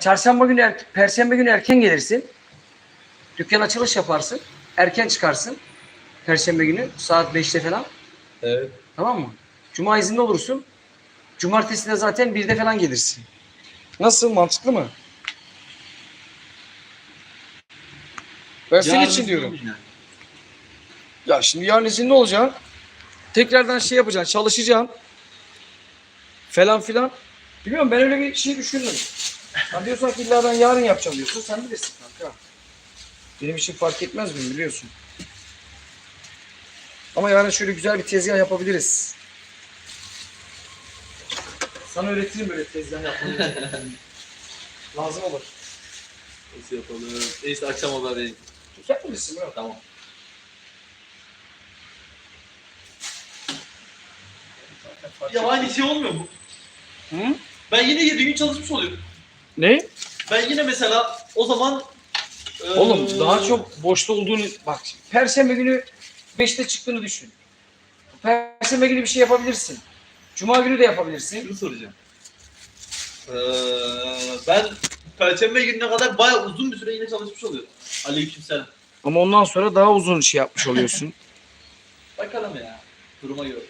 Çarşamba günü, er- perşembe günü erken gelirsin. Dükkan açılış yaparsın. Erken çıkarsın. Perşembe günü saat 5'te falan. Evet. Tamam mı? Cuma izinli olursun. Cumartesi de zaten 1'de falan gelirsin. Nasıl? Mantıklı mı? Ben senin için diyorum. yani. Ya şimdi yarın izinli olacaksın. Tekrardan şey yapacaksın, çalışacaksın. Falan filan. Bilmiyorum ben öyle bir şey düşündüm. Ha diyorsan ki illa ben yarın yapacağım diyorsun. Sen bilirsin kanka. Benim için fark etmez mi biliyorsun. Ama yarın şöyle güzel bir tezgah yapabiliriz. Sana öğretirim böyle tezgah yapmayı. Lazım olur. Nasıl yapalım? Neyse akşam haber vereyim. Tüket bilirsin bro. Tamam. Ya aynı şey olmuyor mu? Hı? Ben yine 7 gün çalışmış oluyorum. Ne? Ben yine mesela o zaman eee, Oğlum daha çok boşta olduğunu bak perşembe günü 5'te çıktığını düşün. Perşembe günü bir şey yapabilirsin. Cuma günü de yapabilirsin. şunu soracağım. Eee ben Perşembe gününe kadar bayağı uzun bir süre yine çalışmış oluyorum. Aleykümselam. Ama ondan sonra daha uzun şey yapmış oluyorsun. Bakalım ya. Duruma göre.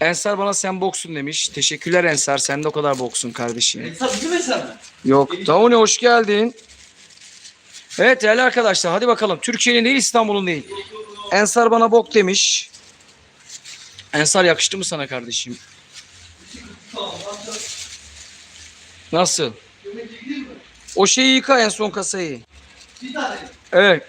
Ensar bana sen boksun demiş. Teşekkürler Ensar. Sen de o kadar boksun kardeşim. Ensar bizim Ensar mı? Yok. Davuni hoş geldin. Evet değerli arkadaşlar hadi bakalım. Türkiye'nin değil İstanbul'un değil. Ensar bana bok demiş. Ensar yakıştı mı sana kardeşim? Nasıl? O şeyi yıka en son kasayı. Evet.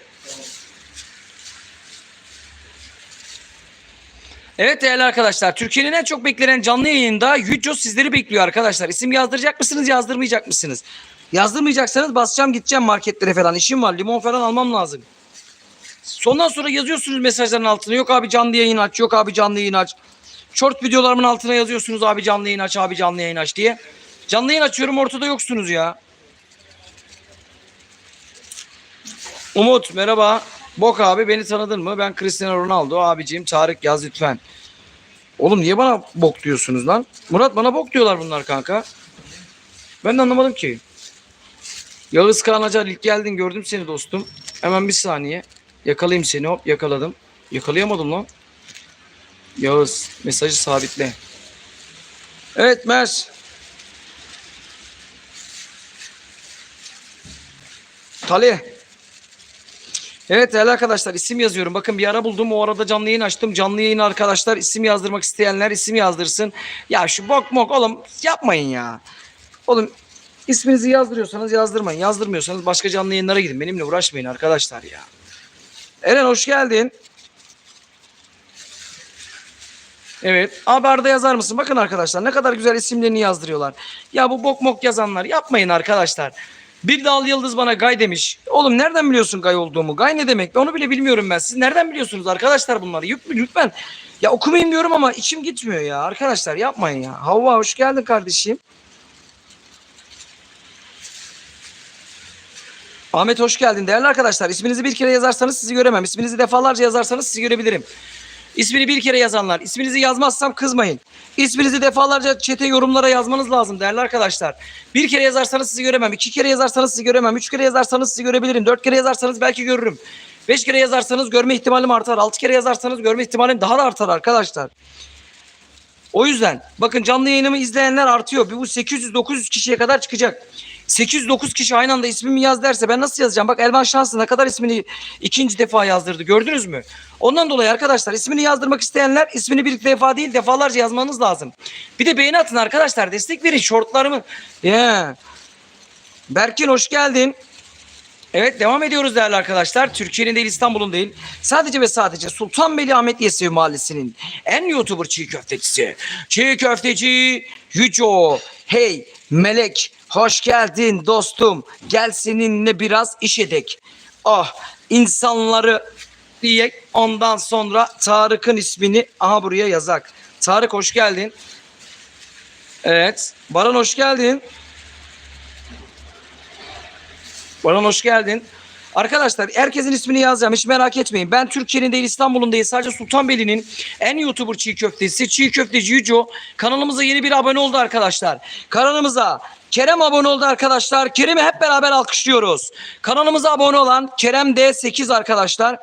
Evet değerli arkadaşlar, Türkiye'nin en çok beklenen canlı yayında Yüco sizleri bekliyor arkadaşlar. İsim yazdıracak mısınız, yazdırmayacak mısınız? Yazdırmayacaksanız basacağım gideceğim marketlere falan. İşim var, limon falan almam lazım. Sondan sonra yazıyorsunuz mesajların altına. Yok abi canlı yayın aç, yok abi canlı yayın aç. Short videolarımın altına yazıyorsunuz abi canlı yayın aç, abi canlı yayın aç diye. Canlı yayın açıyorum ortada yoksunuz ya. Umut merhaba. Bok abi beni tanıdın mı? Ben Cristiano Ronaldo abicim. Tarık yaz lütfen. Oğlum niye bana bok diyorsunuz lan? Murat bana bok diyorlar bunlar kanka. Ben de anlamadım ki. Yağız Kaan Acar ilk geldin gördüm seni dostum. Hemen bir saniye. Yakalayayım seni hop yakaladım. Yakalayamadım lan. Yağız mesajı sabitle. Evet Mers. Talih. Evet değerli arkadaşlar isim yazıyorum. Bakın bir ara buldum o arada canlı yayın açtım. Canlı yayın arkadaşlar isim yazdırmak isteyenler isim yazdırsın. Ya şu bok mok oğlum yapmayın ya. Oğlum isminizi yazdırıyorsanız yazdırmayın. Yazdırmıyorsanız başka canlı yayınlara gidin. Benimle uğraşmayın arkadaşlar ya. Eren hoş geldin. Evet. Haberde yazar mısın? Bakın arkadaşlar ne kadar güzel isimlerini yazdırıyorlar. Ya bu bok mok yazanlar yapmayın arkadaşlar. Bir dal yıldız bana gay demiş. Oğlum nereden biliyorsun gay olduğumu? Gay ne demek? Onu bile bilmiyorum ben. Siz nereden biliyorsunuz arkadaşlar bunları? Lütfen. Ya okumayayım diyorum ama içim gitmiyor ya. Arkadaşlar yapmayın ya. Havva hoş geldin kardeşim. Ahmet hoş geldin. Değerli arkadaşlar isminizi bir kere yazarsanız sizi göremem. İsminizi defalarca yazarsanız sizi görebilirim. İsmini bir kere yazanlar. İsminizi yazmazsam kızmayın. İsminizi defalarca çete yorumlara yazmanız lazım değerli arkadaşlar. Bir kere yazarsanız sizi göremem. iki kere yazarsanız sizi göremem. Üç kere yazarsanız sizi görebilirim. Dört kere yazarsanız belki görürüm. Beş kere yazarsanız görme ihtimalim artar. Altı kere yazarsanız görme ihtimalim daha da artar arkadaşlar. O yüzden bakın canlı yayınımı izleyenler artıyor. Bu 800-900 kişiye kadar çıkacak. 809 kişi aynı anda ismimi yaz derse ben nasıl yazacağım? Bak Elvan Şanslı ne kadar ismini ikinci defa yazdırdı gördünüz mü? Ondan dolayı arkadaşlar ismini yazdırmak isteyenler ismini bir defa değil defalarca yazmanız lazım. Bir de beğeni atın arkadaşlar destek verin şortlarımı. Ya. Berkin hoş geldin. Evet devam ediyoruz değerli arkadaşlar. Türkiye'nin değil İstanbul'un değil. Sadece ve sadece Sultanbeyli Ahmet Yesevi Mahallesi'nin en YouTuber çiğ köftecisi. Çiğ köfteci Yüco. Hey Melek hoş geldin dostum. Gel seninle biraz iş edek. Ah insanları diyek ondan sonra Tarık'ın ismini aha buraya yazak. Tarık hoş geldin. Evet. Baran hoş geldin. Baran hoş geldin. Arkadaşlar herkesin ismini yazacağım hiç merak etmeyin. Ben Türkiye'nin değil İstanbul'un değil sadece Sultanbeyli'nin en YouTuber çiğ köftesi çiğ köfteci Yüco kanalımıza yeni bir abone oldu arkadaşlar. Kanalımıza Kerem abone oldu arkadaşlar. Kerem'i hep beraber alkışlıyoruz. Kanalımıza abone olan Kerem D8 arkadaşlar.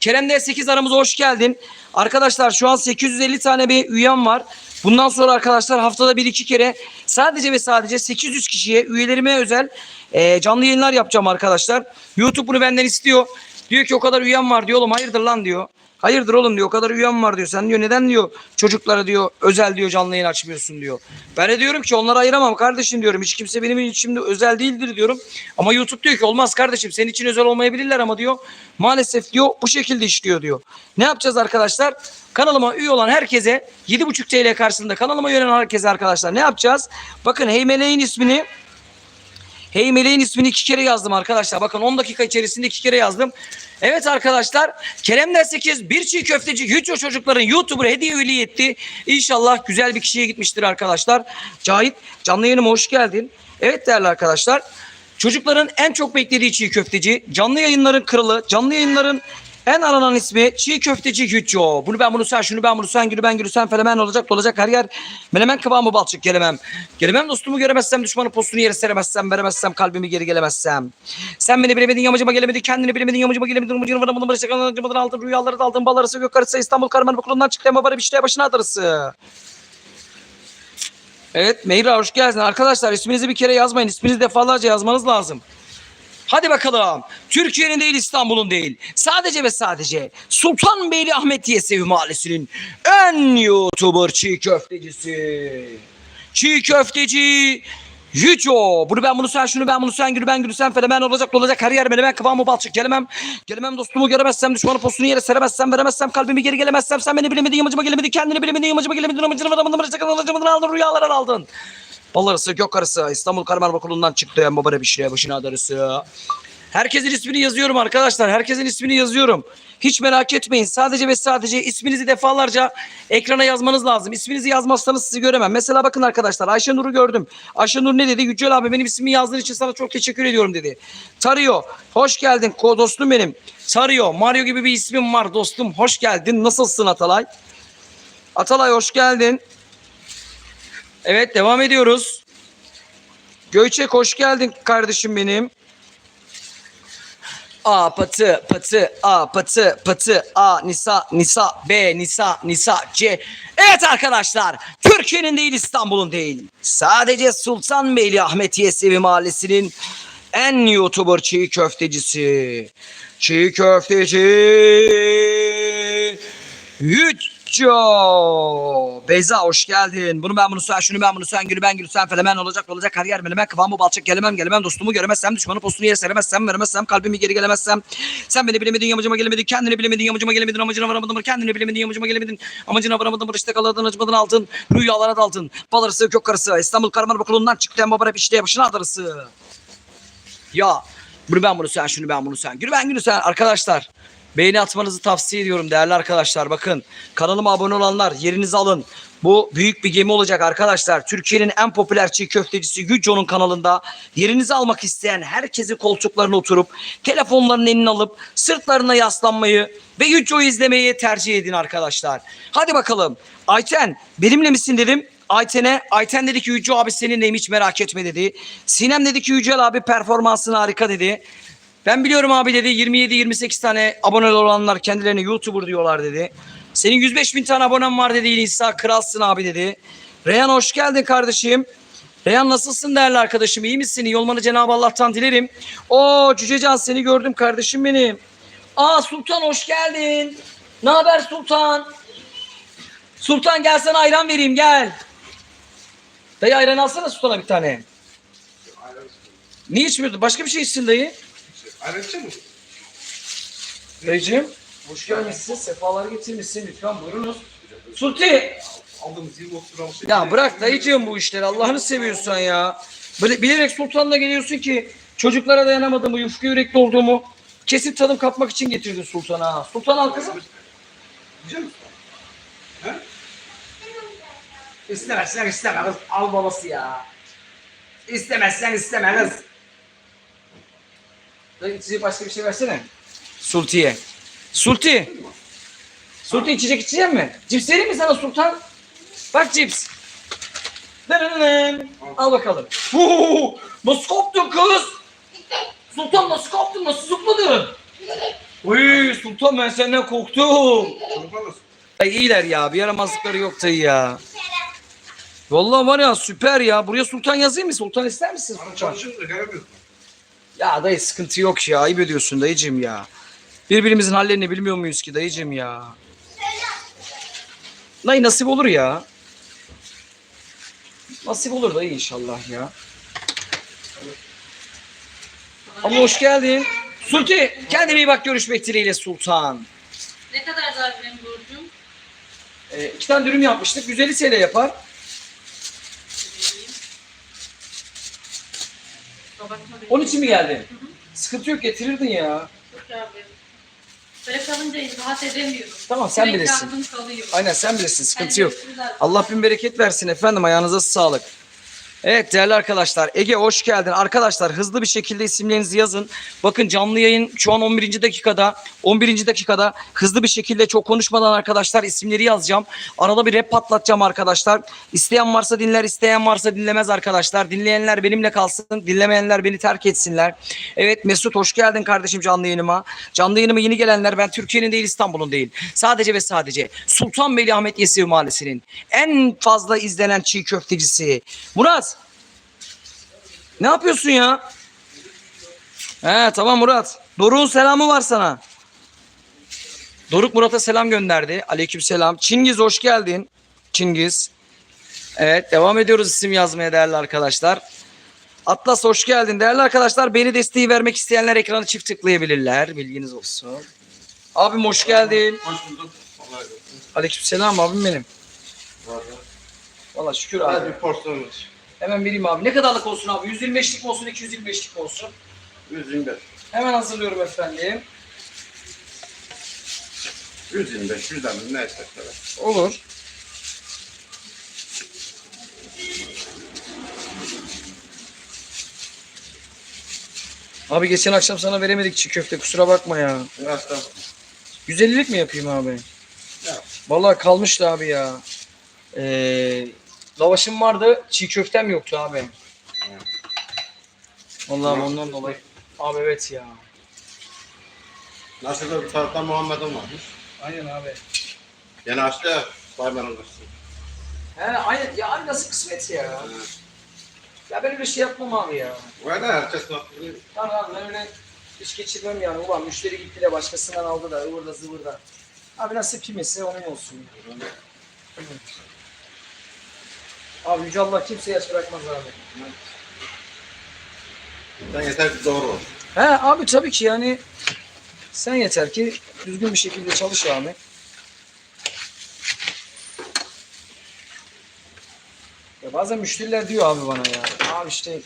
Kerem D8 aramıza hoş geldin. Arkadaşlar şu an 850 tane bir üyem var. Bundan sonra arkadaşlar haftada bir iki kere sadece ve sadece 800 kişiye üyelerime özel e, canlı yayınlar yapacağım arkadaşlar. YouTube bunu benden istiyor. Diyor ki o kadar üyem var diyor oğlum hayırdır lan diyor. Hayırdır oğlum diyor o kadar üyem var diyor. Sen diyor neden diyor çocuklara diyor özel diyor canlı yayın açmıyorsun diyor. Ben de diyorum ki onları ayıramam kardeşim diyorum. Hiç kimse benim için özel değildir diyorum. Ama YouTube diyor ki olmaz kardeşim senin için özel olmayabilirler ama diyor. Maalesef diyor bu şekilde işliyor diyor. Ne yapacağız arkadaşlar? Kanalıma üye olan herkese 7,5 TL karşılığında kanalıma olan herkese arkadaşlar ne yapacağız? Bakın Heymele'nin ismini Hey Meleğin ismini iki kere yazdım arkadaşlar. Bakın 10 dakika içerisinde iki kere yazdım. Evet arkadaşlar Kerem'den 8 bir çiğ köfteci Yüce çocukların YouTuber hediye üyeliği etti. İnşallah güzel bir kişiye gitmiştir arkadaşlar. Cahit canlı yayınıma hoş geldin. Evet değerli arkadaşlar. Çocukların en çok beklediği çiğ köfteci, canlı yayınların kralı, canlı yayınların en aranan ismi çiğ köfteci Yüco. Bunu ben bunu sen, şunu ben bunu sen, gülü ben gülü sen felemen olacak, dolacak her yer. Menemen kıvamı balçık gelemem. Gelemem dostumu göremezsem, düşmanın postunu yere seremezsem, veremezsem, kalbimi geri gelemezsem. Sen beni bilemedin, yamacıma gelemedin, kendini bilemedin, yamacıma gelemedin, umucunu varamadın, barışık anacımadan aldın, rüyaları daldın, bal arası, gök arası, İstanbul Karman Okulu'ndan çıktı ama bari bir şey başına adarısı. Evet Meyra hoş geldin. Arkadaşlar isminizi bir kere yazmayın. İsminizi defalarca yazmanız lazım. Hadi bakalım. Türkiye'nin değil İstanbul'un değil. Sadece ve sadece Sultanbeyli Ahmet Yesevi Mahallesi'nin en YouTuber çiğ köftecisi. Çiğ köfteci Yüco. Bunu ben bunu sen şunu ben bunu sen gülü ben gülü sen felemen olacak olacak her yer menemen kıvamı balçık gelemem. Gelemem dostumu göremezsem düşmanı postunu yere seremezsem veremezsem kalbimi geri gelemezsem sen beni bilemedin yamacıma gelemedin kendini bilemedin yamacıma gelemedin amacını varamadın anacımadan aldın rüyalara aldın. Bal arısı, gök arısı, İstanbul Karman Okulu'ndan çıktı baba bir şey başına darısı. Herkesin ismini yazıyorum arkadaşlar. Herkesin ismini yazıyorum. Hiç merak etmeyin. Sadece ve sadece isminizi defalarca ekrana yazmanız lazım. İsminizi yazmazsanız sizi göremem. Mesela bakın arkadaşlar Ayşenur'u gördüm. Ayşenur ne dedi? Yücel abi benim ismimi yazdığın için sana çok teşekkür ediyorum dedi. Tarıyor. Hoş geldin ko dostum benim. Tarıyor. Mario gibi bir ismim var dostum. Hoş geldin. Nasılsın Atalay? Atalay hoş geldin. Evet devam ediyoruz. Göçek hoş geldin kardeşim benim. A patı patı A patı patı A Nisa Nisa B Nisa Nisa C Evet arkadaşlar Türkiye'nin değil İstanbul'un değil sadece Sultanbeyli Ahmet Yesevi Mahallesi'nin en YouTuber çiğ köftecisi çiğ köfteci Yücco Beyza hoş geldin. Bunu ben bunu sen şunu ben bunu sen gülü ben gülü sen felemen olacak olacak her yer menemen kıvamı balçık gelemem gelemem. Dostumu göremezsem düşmanı postunu yere seremezsem veremezsem kalbimi geri gelemezsem. Sen beni bilemedin yamacıma gelemedin kendini bilemedin yamacıma gelemedin amacına varamadın kendini bilemedin yamacıma gelemedin amacına varamadın barışta kaladın acımadın aldın rüyalara daldın. Bal arısı kök arısı İstanbul Karman Okulu'ndan çıktı en baba rap işte başına adarısı ya bunu ben bunu sen şunu ben bunu sen. Gülü ben gülü sen. Arkadaşlar Beğeni atmanızı tavsiye ediyorum değerli arkadaşlar. Bakın kanalıma abone olanlar yerinizi alın. Bu büyük bir gemi olacak arkadaşlar. Türkiye'nin en popüler çiğ köftecisi Yüco'nun kanalında yerinizi almak isteyen herkesi koltuklarına oturup telefonlarının elini alıp sırtlarına yaslanmayı ve Yüco'yu izlemeyi tercih edin arkadaşlar. Hadi bakalım. Ayten benimle misin dedim. Ayten'e Ayten dedi ki Yüce abi seninleyim hiç merak etme dedi. Sinem dedi ki Yücel abi performansın harika dedi. Ben biliyorum abi dedi 27-28 tane abone olanlar kendilerine YouTuber diyorlar dedi. Senin 105 bin tane abonen var dedi İsa kralsın abi dedi. Reyhan hoş geldin kardeşim. Reyhan nasılsın değerli arkadaşım iyi misin? İyi olmanı Cenab-ı Allah'tan dilerim. Oo Cücecan seni gördüm kardeşim benim. Aa Sultan hoş geldin. Ne haber Sultan? Sultan gel sana ayran vereyim gel. Dayı ayran alsana Sultan'a bir tane. Niye içmiyordun? Başka bir şey içsin dayı. Ayrıca mı? Dayıcığım hoş gelmişsin. Sefalar getirmişsin. Lütfen buyurunuz. Sulti. Aldığımız 20 gram şey. Ya bırak dayıcığım bu işleri. Allah'ını seviyorsan ya. Böyle bilerek sultanla geliyorsun ki çocuklara dayanamadığımı, yufka yürekli olduğumu kesin tadım kapmak için getirdin sultana. ha. Sultan al kızım. Yiyecek misin? He? İstemezsen isteme kız. Al babası ya. İstemezsen isteme kız. İçecek başka bir şey versene. Sulti'ye. Sulti. Sulti içecek içecek mi? Cips vereyim mi sana Sultan? Bak cips. Dırırırın. Al bakalım. Huu, nasıl koptun kız? Sultan nasıl koptun? Nasıl zıpladın? Uy Sultan ben senden korktum. Ay iyiler ya. Bir yaramazlıkları yok dayı ya. Vallahi var ya süper ya. Buraya Sultan yazayım mı? Sultan ister misin Sultan? çalışıyoruz da gelemiyoruz. Ya dayı sıkıntı yok ya. Ayıp ediyorsun dayıcım ya. Birbirimizin hallerini bilmiyor muyuz ki dayıcım ya? Dayı nasip olur ya. Nasip olur dayı inşallah ya. Ama hoş geldin. Sulti kendine iyi bak görüşmek dileğiyle Sultan. Ne kadar daha benim borcum? Ee, iki tane dürüm yapmıştık. 150 TL yapar. Kusura bakma benim. Onun için mi geldin? Sıkıntı yok getirirdin ya. Yok abi. Böyle kalınca rahat edemiyorum. Tamam sen Sürekli bilirsin. aklım kalıyor. Aynen sen bilirsin sıkıntı yok. Allah bin bereket versin efendim ayağınıza sağlık. Evet değerli arkadaşlar Ege hoş geldin. Arkadaşlar hızlı bir şekilde isimlerinizi yazın. Bakın canlı yayın şu an 11. dakikada 11. dakikada hızlı bir şekilde çok konuşmadan arkadaşlar isimleri yazacağım. Arada bir rap patlatacağım arkadaşlar. İsteyen varsa dinler isteyen varsa dinlemez arkadaşlar. Dinleyenler benimle kalsın dinlemeyenler beni terk etsinler. Evet Mesut hoş geldin kardeşim canlı yayınıma. Canlı yayınıma yeni gelenler ben Türkiye'nin değil İstanbul'un değil. Sadece ve sadece Sultanbeyli Ahmet Yesevi Mahallesi'nin en fazla izlenen çiğ köftecisi. Murat ne yapıyorsun ya? He tamam Murat. Doruk'un selamı var sana. Doruk Murat'a selam gönderdi. Aleyküm selam. Çingiz hoş geldin. Çingiz. Evet devam ediyoruz isim yazmaya değerli arkadaşlar. Atlas hoş geldin. Değerli arkadaşlar beni desteği vermek isteyenler ekranı çift tıklayabilirler. Bilginiz olsun. Abim hoş geldin. Hoş bulduk. Aleyküm selam abim benim. Valla şükür abi. Hadi bir. Hemen vereyim abi. Ne kadarlık olsun abi? 125'lik mi olsun 225'lik mi olsun? 125. Hemen hazırlıyorum efendim. 125, 100 neyse. Evet. Olur. Abi geçen akşam sana veremedik çiğ köfte kusura bakma ya. Biraz da 150'lik mi yapayım abi? Yap. Vallahi kalmıştı abi ya. Ee, lavaşım vardı çiğ köftem yoktu abi. Vallahi ondan dolayı. Abi evet ya. Nasıl da bir taraftan Muhammed'in varmış. Aynen abi. Yine açtı ya. Bayman alırsın. He aynen ya abi nasıl kısmet ya. Ya ben öyle şey yapmam abi ya. Böyle herkes bakıyor. Tamam abi ben öyle hiç geçirmem yani. Ulan müşteri gitti de başkasından aldı da ıvırda zıvırda. Abi nasıl kimisi onun olsun. Abi Yüce Allah kimseye aç bırakmaz abi. Sen yeter ki doğru ol. He abi tabii ki yani sen yeter ki düzgün bir şekilde çalış abi. Ya bazen müşteriler diyor abi bana ya. Abi işte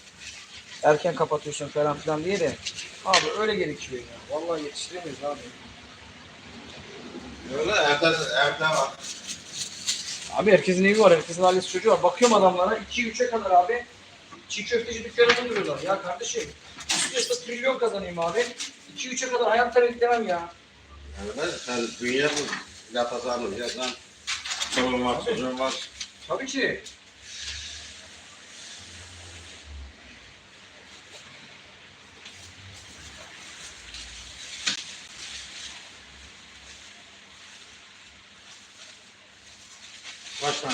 erken kapatıyorsun falan filan diye de. Abi öyle gerekiyor ya. Vallahi yetiştiremiyoruz abi. Öyle evde, evde var. Abi herkesin evi var, herkesin ailesi çocuğu var. Bakıyorum adamlara 2-3'e kadar abi çiğ köfteci dükkanında duruyorlar. Ya kardeşim istiyorsa trilyon kazanayım abi. 2-3'e kadar hayatta beklemem ya. Yani ben, sen dünya mı? Yatacağını yazan. Çoluğun var, çocuğun var. Tabii ki. Kaç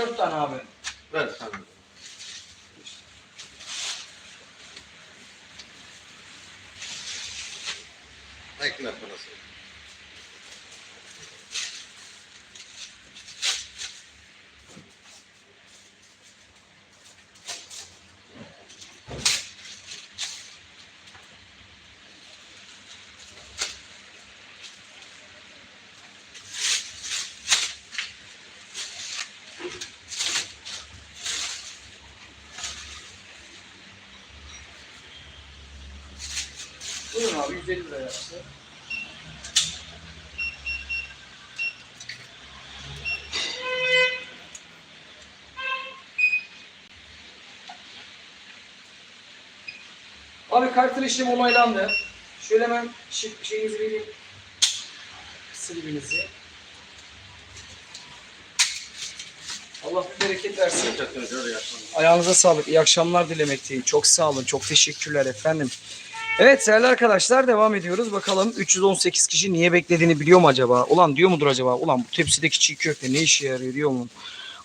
4 tane abi. Ver sen. Ekmek abi 150 lira yaptı. Abi kartın işlemi onaylandı. Şöyle hemen şeyinizi vereyim. Silibinizi. Allah bir bereket versin. Ayağınıza sağlık. İyi akşamlar dilemekteyim. Çok sağ olun. Çok teşekkürler efendim. Evet değerli arkadaşlar devam ediyoruz. Bakalım 318 kişi niye beklediğini biliyor mu acaba? Ulan diyor mudur acaba? Ulan bu tepsideki çiğ köfte ne işe yarıyor diyor mu?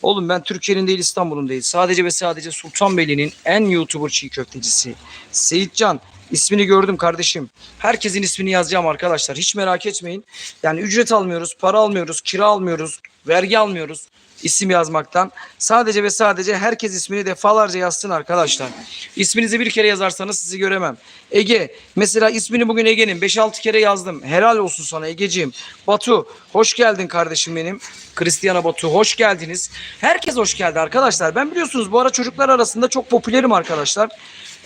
Oğlum ben Türkiye'nin değil İstanbul'un değil. Sadece ve sadece Sultanbeyli'nin en YouTuber çiğ köftecisi. Seyitcan ismini gördüm kardeşim. Herkesin ismini yazacağım arkadaşlar. Hiç merak etmeyin. Yani ücret almıyoruz, para almıyoruz, kira almıyoruz, vergi almıyoruz isim yazmaktan. Sadece ve sadece herkes ismini defalarca yazsın arkadaşlar. İsminizi bir kere yazarsanız sizi göremem. Ege mesela ismini bugün Ege'nin 5-6 kere yazdım. Helal olsun sana Egeciğim. Batu hoş geldin kardeşim benim. Cristiano Batu hoş geldiniz. Herkes hoş geldi arkadaşlar. Ben biliyorsunuz bu ara çocuklar arasında çok popülerim arkadaşlar.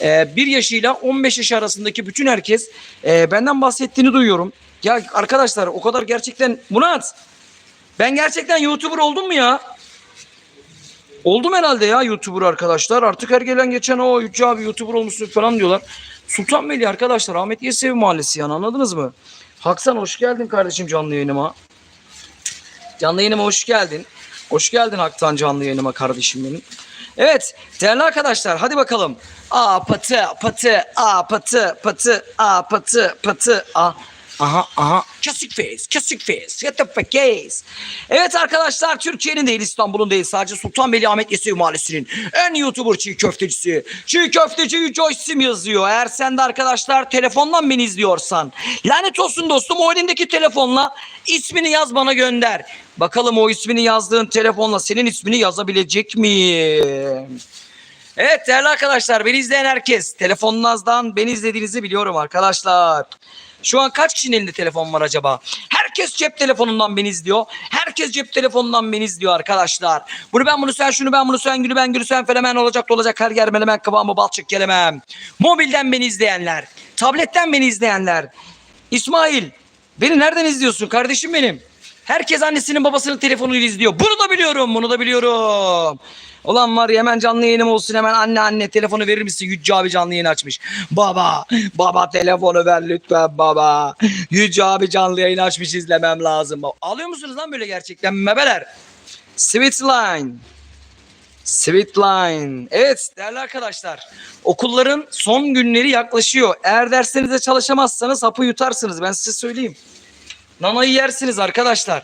Ee, 1 yaşıyla 15 yaş arasındaki bütün herkes e, benden bahsettiğini duyuyorum. Ya arkadaşlar o kadar gerçekten Murat ben gerçekten YouTuber oldum mu ya? Oldum herhalde ya YouTuber arkadaşlar. Artık her gelen geçen o Yüce abi YouTuber olmuşsun falan diyorlar. Sultanbeyli arkadaşlar Ahmet Yesevi Mahallesi yani anladınız mı? Haksan hoş geldin kardeşim canlı yayınıma. Canlı yayınıma hoş geldin. Hoş geldin Haktan canlı yayınıma kardeşim benim. Evet değerli arkadaşlar hadi bakalım. A patı patı a patı patı a patı patı a. Aha aha kesik face kesik face get the fuck case. Evet arkadaşlar Türkiye'nin değil İstanbul'un değil sadece Sultanbeyli Ahmet Yesevi Mahallesi'nin en YouTuber çiğ köftecisi. Çiğ köfteci isim yazıyor. Eğer sen de arkadaşlar telefondan beni izliyorsan lanet olsun dostum o elindeki telefonla ismini yaz bana gönder. Bakalım o ismini yazdığın telefonla senin ismini yazabilecek miyim? Evet değerli arkadaşlar beni izleyen herkes telefonunuzdan beni izlediğinizi biliyorum arkadaşlar. Şu an kaç kişinin elinde telefon var acaba? Herkes cep telefonundan beni izliyor. Herkes cep telefonundan beni izliyor arkadaşlar. Bunu ben bunu sen şunu ben bunu sen gülü ben gülü sen felemen olacak da olacak her yer menemen kıvamı balçık gelemem. Mobilden beni izleyenler. Tabletten beni izleyenler. İsmail beni nereden izliyorsun kardeşim benim? Herkes annesinin babasının telefonuyla izliyor. Bunu da biliyorum, bunu da biliyorum. Ulan var ya hemen canlı yayınım olsun hemen anne anne telefonu verir misin? Yüce abi canlı yayın açmış. Baba, baba telefonu ver lütfen baba. Yüce abi canlı yayın açmış izlemem lazım. Alıyor musunuz lan böyle gerçekten mebeler? Sweetline. Sweetline. Evet değerli arkadaşlar. Okulların son günleri yaklaşıyor. Eğer derslerinizde çalışamazsanız hapı yutarsınız. Ben size söyleyeyim. Nanayı yersiniz arkadaşlar.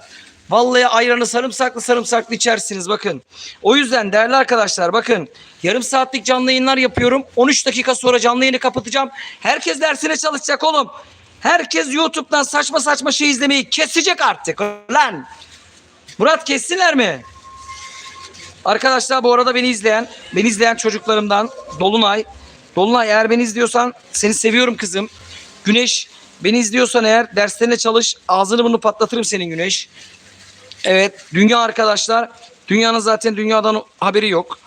Vallahi ayranı sarımsaklı sarımsaklı içersiniz bakın. O yüzden değerli arkadaşlar bakın yarım saatlik canlı yayınlar yapıyorum. 13 dakika sonra canlı yayını kapatacağım. Herkes dersine çalışacak oğlum. Herkes YouTube'dan saçma saçma şey izlemeyi kesecek artık lan. Murat kessinler mi? Arkadaşlar bu arada beni izleyen, beni izleyen çocuklarımdan Dolunay. Dolunay eğer beni izliyorsan seni seviyorum kızım. Güneş beni izliyorsan eğer derslerine çalış. Ağzını bunu patlatırım senin Güneş. Evet dünya arkadaşlar. Dünyanın zaten dünyadan haberi yok.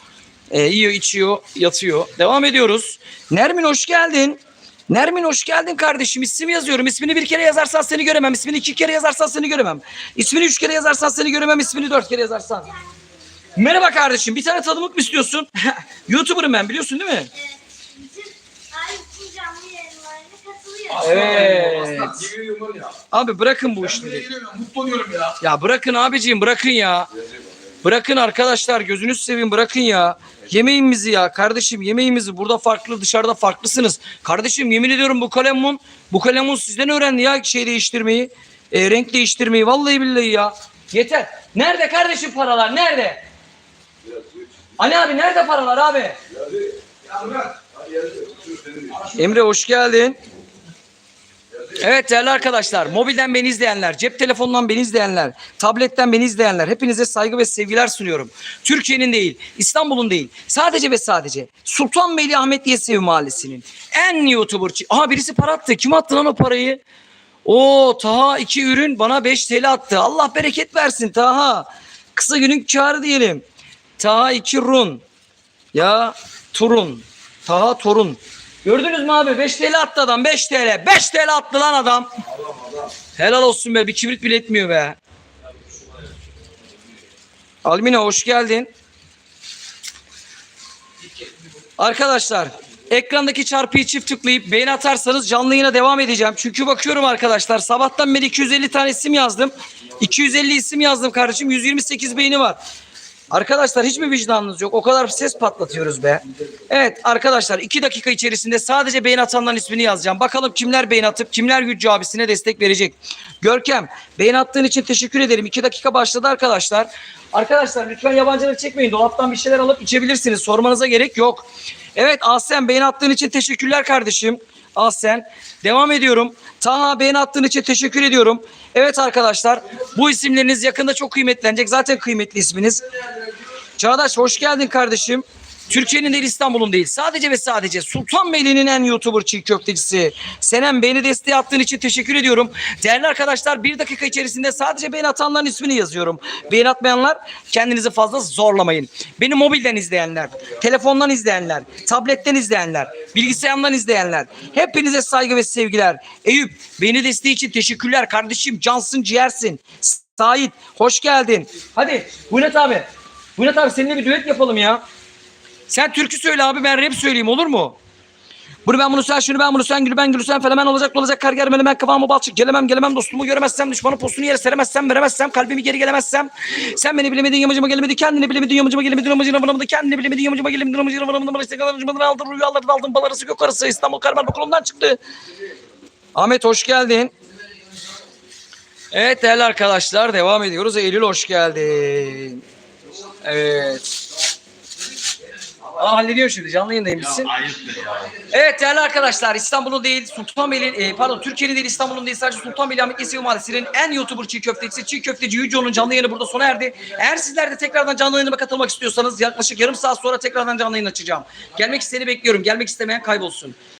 Ee, yiyor, içiyor, yatıyor. Devam ediyoruz. Nermin hoş geldin. Nermin hoş geldin kardeşim. İsim yazıyorum. İsmini bir kere yazarsan seni göremem. İsmini iki kere yazarsan seni göremem. İsmini üç kere yazarsan seni göremem. İsmini dört kere yazarsan. Merhaba kardeşim. Bir tane tadımlık mı istiyorsun? YouTuber'ım ben biliyorsun değil mi? Bütün Ayşe canlı yayınlarına katılıyor. Evet. Abi bırakın bu işleri. Mutlu oluyorum ya. Ya bırakın abiciğim bırakın ya. Bırakın arkadaşlar gözünüzü seveyim bırakın ya. Yemeğimizi ya kardeşim yemeğimizi burada farklı dışarıda farklısınız. Kardeşim yemin ediyorum bu kalemun bu kalemun sizden öğrendi ya şey değiştirmeyi. e, renk değiştirmeyi vallahi billahi ya. Yeter. Nerede kardeşim paralar nerede? Ali abi nerede paralar abi? Emre hoş geldin. Evet değerli arkadaşlar, mobilden beni izleyenler, cep telefonundan beni izleyenler, tabletten beni izleyenler hepinize saygı ve sevgiler sunuyorum. Türkiye'nin değil, İstanbul'un değil, sadece ve sadece Sultanbeyli Ahmet Yesevi Mahallesi'nin en YouTuber... Aha birisi para attı. Kim attı lan o parayı? Oo Taha iki ürün bana 5 TL attı. Allah bereket versin Taha. Kısa günün kârı diyelim. Taha iki run. Ya Turun. Taha Torun. Gördünüz mü abi? 5 TL attı adam. 5 TL. 5 TL attı lan adam. Helal olsun be. Bir kibrit bile etmiyor be. Almina hoş geldin. Arkadaşlar Ekrandaki çarpıyı çift tıklayıp beğeni atarsanız canlı yayına devam edeceğim. Çünkü bakıyorum arkadaşlar sabahtan beri 250 tane isim yazdım. 250 isim yazdım kardeşim. 128 beğeni var. Arkadaşlar hiç mi vicdanınız yok? O kadar ses patlatıyoruz be. Evet arkadaşlar 2 dakika içerisinde sadece beğeni atanların ismini yazacağım. Bakalım kimler beğeni atıp kimler Güccü abisine destek verecek. Görkem beğeni attığın için teşekkür ederim. 2 dakika başladı arkadaşlar. Arkadaşlar lütfen yabancılık çekmeyin. Dolaptan bir şeyler alıp içebilirsiniz. Sormanıza gerek yok. Evet Aslen beğeni attığın için teşekkürler kardeşim. Aslen. Devam ediyorum. Taha beğeni attığın için teşekkür ediyorum. Evet arkadaşlar bu isimleriniz yakında çok kıymetlenecek. Zaten kıymetli isminiz. Çağdaş hoş geldin kardeşim. Türkiye'nin değil İstanbul'un değil. Sadece ve sadece Sultanbeyli'nin en YouTuber çiğ köftecisi. Senem beni desteği attığın için teşekkür ediyorum. Değerli arkadaşlar bir dakika içerisinde sadece beğeni atanların ismini yazıyorum. Beğeni atmayanlar kendinizi fazla zorlamayın. Beni mobilden izleyenler, telefondan izleyenler, tabletten izleyenler, bilgisayardan izleyenler. Hepinize saygı ve sevgiler. Eyüp beni desteği için teşekkürler kardeşim. Cansın ciğersin. Sait hoş geldin. Hadi Bülent abi. Bülent abi seninle bir düet yapalım ya. Sen türkü söyle abi ben rap söyleyeyim olur mu? Bunu ben bunu sen şunu ben bunu sen gülü ben gülü sen felemen olacak olacak kar germeli ben kıvamı balçık gelemem gelemem dostumu göremezsem düşmanın postunu yere seremezsem veremezsem kalbimi geri gelemezsem sen beni bilemedin yamacıma gelemedin kendini bilemedin yamacıma gelemedin yamacına varamadın kendini bilemedin yamacıma gelemedin yamacına varamadın bana işte kadar aldın rüyaları aldın bal arası gök arası İstanbul Karmel Bakulundan çıktı. Ahmet hoş geldin. Evet değerli arkadaşlar devam ediyoruz. Eylül hoş geldin. Evet. Aa hallediyorum şimdi canlı yayındaymışsın. Ayıptır ya. Evet değerli arkadaşlar İstanbul'un değil Sultanbeyli e, pardon Türkiye'nin değil İstanbul'un değil sadece Sultanbeyli Ahmet Yesevi Mahallesi'nin en YouTuber çiğ köftecisi çiğ köfteci Yüceo'nun canlı yayını burada sona erdi. Eğer sizler de tekrardan canlı yayınıma katılmak istiyorsanız yaklaşık yarım saat sonra tekrardan canlı yayın açacağım. Gelmek isteyeni bekliyorum. Gelmek istemeyen kaybolsun.